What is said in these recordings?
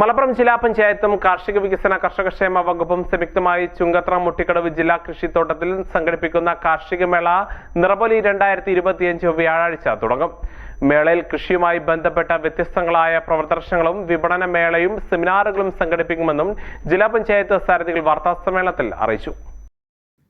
Malappuram ജില്ലാ പഞ്ചായത്തും കാർഷിക വികസന കർഷകക്ഷേമ വകുപ്പും സംയുക്തമായി ചുങ്കത്ര മുട്ടിക്കടവ് ജില്ലാ കൃഷിത്തോട്ടത്തിൽ സംഘടിപ്പിക്കുന്ന കാർഷിക മേള നിറപൊലി രണ്ടായിരത്തി ഇരുപത്തിയഞ്ച് വ്യാഴാഴ്ച തുടങ്ങും. മേളയിൽ കൃഷിയുമായി ബന്ധപ്പെട്ട വ്യത്യസ്തങ്ങളായ പ്രദർശനങ്ങളും വിപണന മേളയും സെമിനാറുകളും സംഘടിപ്പിക്കുമെന്നും ജില്ലാ പഞ്ചായത്ത് സാരഥികൾ വാർത്താസമ്മേളനത്തിൽ അറിയിച്ചു.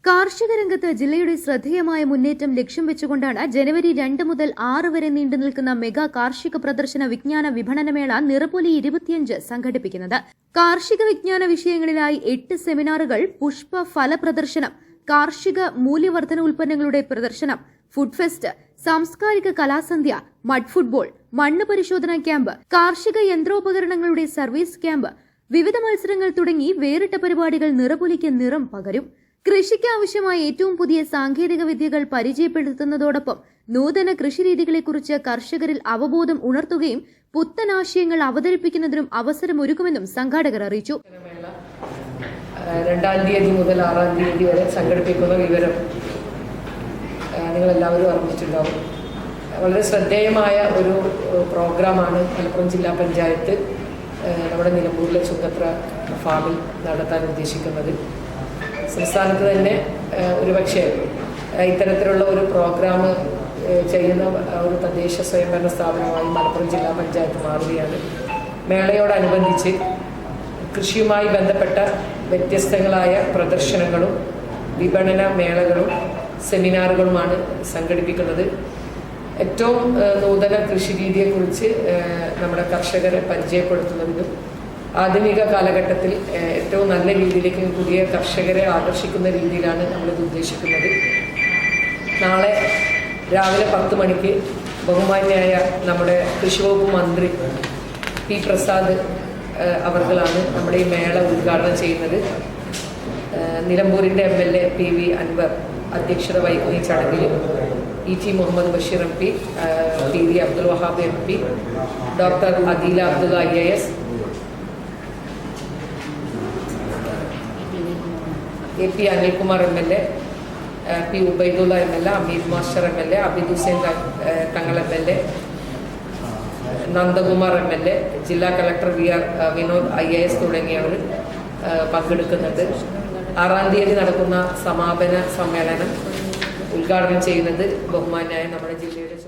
കാർഷിക രംഗത്ത് ജില്ലയുടെ ശ്രദ്ധേയമായ മുന്നേറ്റം ലക്ഷ്യം വെച്ചുകൊണ്ടാണ് ജനുവരി രണ്ട് മുതൽ ആറ് വരെ നീണ്ടു നിൽക്കുന്ന മെഗാ കാർഷിക പ്രദർശന വിജ്ഞാന വിപണനമേള നിറപൊലി ഇരുപത്തിയഞ്ച് സംഘടിപ്പിക്കുന്നത്. കാർഷിക വിജ്ഞാന വിഷയങ്ങളിലായി എട്ട് സെമിനാറുകൾ പുഷ്പ ഫല പ്രദർശനം കാർഷിക മൂല്യവർദ്ധന ഉൽപ്പന്നങ്ങളുടെ പ്രദർശനം ഫുഡ് ഫെസ്റ്റ് സാംസ്കാരിക കലാസന്ധ്യ മഡ് ഫുട്ബോൾ മണ്ണ് പരിശോധനാ ക്യാമ്പ് കാർഷിക യന്ത്രോപകരണങ്ങളുടെ സർവീസ് ക്യാമ്പ് വിവിധ മത്സരങ്ങൾ തുടങ്ങി വേറിട്ട പരിപാടികൾ നിറപൊലിക്ക് നിറം പകരും. കൃഷിക്ക് ആവശ്യമായ ഏറ്റവും പുതിയ സാങ്കേതിക വിദ്യകൾ പരിചയപ്പെടുത്തുന്നതോടൊപ്പം നൂതന കൃഷിരീതികളെക്കുറിച്ച് കർഷകരിൽ അവബോധം ഉണർത്തുകയും പുത്തൻ ആശയങ്ങൾ അവതരിപ്പിക്കുന്നതിനും അവസരമൊരുക്കുമെന്നും സംഘാടകർ അറിയിച്ചു. രണ്ടാം തീയതി മുതൽ ആറാം തീയതി വരെ സംഘടിപ്പിക്കുന്ന വിവരം നിങ്ങളെല്ലാവരും അറിഞ്ഞിട്ടുണ്ടാവും. വളരെ ശ്രദ്ധേയമായ ഒരു പ്രോഗ്രാമാണ് മലപ്പുറം ജില്ലാ പഞ്ചായത്ത് നമ്മുടെ നിലമ്പൂരിലെ ചുങ്കത്ര ഫാമിൽ നടത്താൻ ഉദ്ദേശിക്കുന്നത്. സംസ്ഥാനത്ത് തന്നെ ഒരു ഒരുപക്ഷെ ഇത്തരത്തിലുള്ള ഒരു പ്രോഗ്രാം ചെയ്യുന്ന ഒരു തദ്ദേശ സ്വയംഭരണ സ്ഥാപനമായി മലപ്പുറം ജില്ലാ പഞ്ചായത്ത് മാറുകയാണ്. മേളയോടനുബന്ധിച്ച് കൃഷിയുമായി ബന്ധപ്പെട്ട വ്യത്യസ്തങ്ങളായ പ്രദർശനങ്ങളും വിപണന മേളകളും സെമിനാറുകളുമാണ് സംഘടിപ്പിക്കുന്നത്. ഏറ്റവും നൂതന കൃഷി രീതിയെക്കുറിച്ച് നമ്മുടെ കർഷകരെ പരിചയപ്പെടുത്തുന്നതിനും ആധുനിക കാലഘട്ടത്തിൽ ഏറ്റവും നല്ല രീതിയിലേക്ക് പുതിയ കർഷകരെ ആകർഷിക്കുന്ന രീതിയിലാണ് നമ്മളിത് ഉദ്ദേശിക്കുന്നത്. നാളെ രാവിലെ പത്ത് മണിക്ക് ബഹുമാന്യായ നമ്മുടെ കൃഷിവകുപ്പ് മന്ത്രി പി പ്രസാദ് അവർകളാണ് നമ്മുടെ ഈ മേള ഉദ്ഘാടനം ചെയ്യുന്നത്. നിലമ്പൂരിന്റെ M L A P V Anvar അധ്യക്ഷത വഹിക്കുന്ന ഈ ചടങ്ങിൽ E T Muhammad Basheer M P P V Abdul Wahab M P doctor Adeela Abdul I A S A P Anilkumar M L A P Ubaidulla M L A Ameed master M L A Abid Hussain Thangal M L A Nandakumar M L A ജില്ലാ collector V R Vinod I A S തുടങ്ങിയവർ പങ്കെടുക്കുന്നത് ആറാം തീയതി നടക്കുന്ന സമാപന സമ്മേളനം ഉദ്ഘാടനം ചെയ്യുന്നത് ബഹുമാനായ നമ്മുടെ ജില്ലയുടെ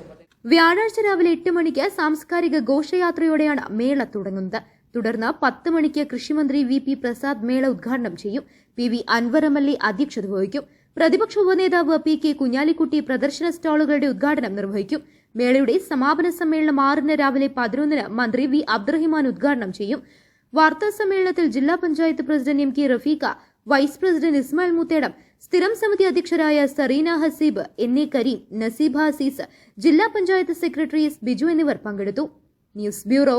വ്യാഴാഴ്ച രാവിലെ എട്ട് മണിക്ക് സാംസ്കാരിക ഘോഷയാത്രയോടെയാണ് മേള തുടങ്ങുന്നത്. തുടർന്ന് പത്ത് മണിക്ക് കൃഷിമന്ത്രി വി പി പ്രസാദ് മേള ഉദ്ഘാടനം ചെയ്യും. പി വി എ അധ്യക്ഷത വഹിക്കും. പ്രതിപക്ഷ ഉപനേതാവ് പി കെ കുഞ്ഞാലിക്കുട്ടി പ്രദർശന സ്റ്റാളുകളുടെ ഉദ്ഘാടനം നിർവഹിക്കും. മേളയുടെ സമാപന സമ്മേളനം ആറിന് രാവിലെ പതിനൊന്നിന് മന്ത്രി വി അബ്ദുറഹിമാൻ ഉദ്ഘാടനം ചെയ്യും. വാർത്താ സമ്മേളനത്തിൽ ജില്ലാ panchayat president M K Rafeeqa vice president Ismail Muthedam സ്ഥിരം സമിതി അധ്യക്ഷരായ സറീന ഹസീബ് എൻ എ കരീം നസീബ ഹസീസ് ജില്ലാ പഞ്ചായത്ത് സെക്രട്ടറി എസ് ബിജു എന്നിവർ പങ്കെടുത്തു. News bureau